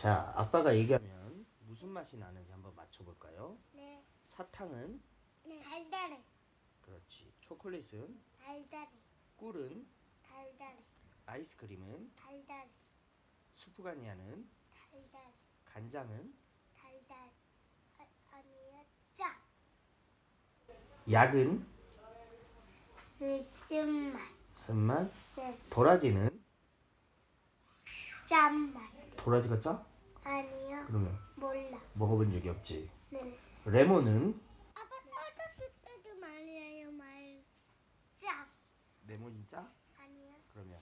자, 아빠가 얘기하면 무슨 맛이 나는지 한번 맞춰볼까요? 네. 사탕은 네. 달달해. 그렇지. 초콜릿은 달달해. 꿀은 달달해. 아이스크림은 달달해. 수프가니아는 달달해. 간장은 달달. 아, 아니야. 짜. 약은 무슨 맛? 쓴맛 네. 도라지는 짠맛. 도라지가 짜? 아니요. 그러면 몰라. 먹어본 적이 없지. 네. 레몬은 아빠 떠들 때도 많이 해요 말. 짜. 레몬이 짜? 아니요. 그러면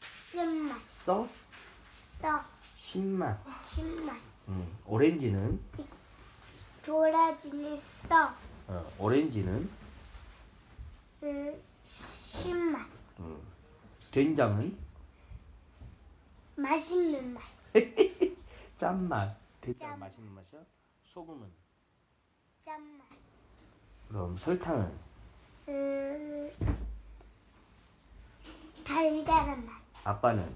쓴맛. 써? 써. 신맛. 신맛. 음. 오렌지는 도라지는 써. 어, 오렌지는 음, 신맛. 음. 된장은 맛있는 맛. 짠맛. 짠. 맛있는 맛이야? 소금은 짠맛. 그럼 설탕은 음, 달달한 맛. 아빠는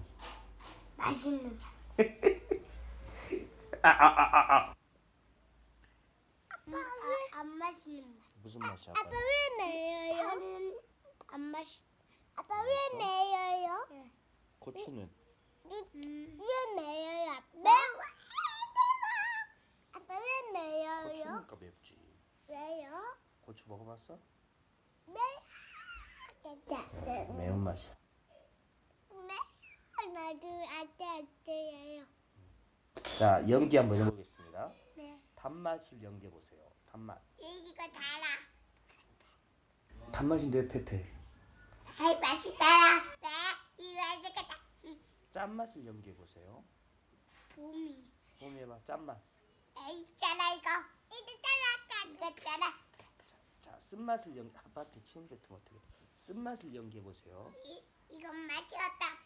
맛있는 맛. 아아아아 아. 음, 아, 안 맛있는 맛. 무슨 맛이야? 아빠? 왜 매여요? 다른 안 맛있. 아빠 왜 매여요? 고추는 음, 왜 매여요? 아빠? 아빠 왜 매여요? 고추니까 맵지. 왜요? 고추 먹어봤어? 매. 매운 맛이야. 매. 나도 아떼 아떼예요. 자 연기 한번 해보겠습니다. 네. 단맛을 연기해 보세요. 단맛. 이거 달아. 단맛인데 페페. 아이 맛있다. 네. 이거 맛있겠다. 짠맛을 연기해 보세요. 봄이. 봄이 해봐. 짠맛. 에이 있잖아 이거. 이거 잘라. 이거 잘라. 자 쓴맛을 연. 아빠한테 침 뱉으면 어떻게? 쓴맛을 연기해 보세요. 이 이건 맛이었다.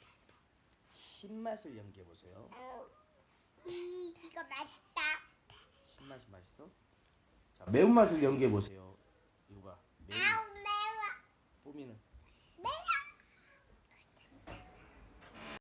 신맛을 연기해 보세요. 이 이거 맛있다. 신맛이 맛있어? 자 매운맛을 연기해 보세요.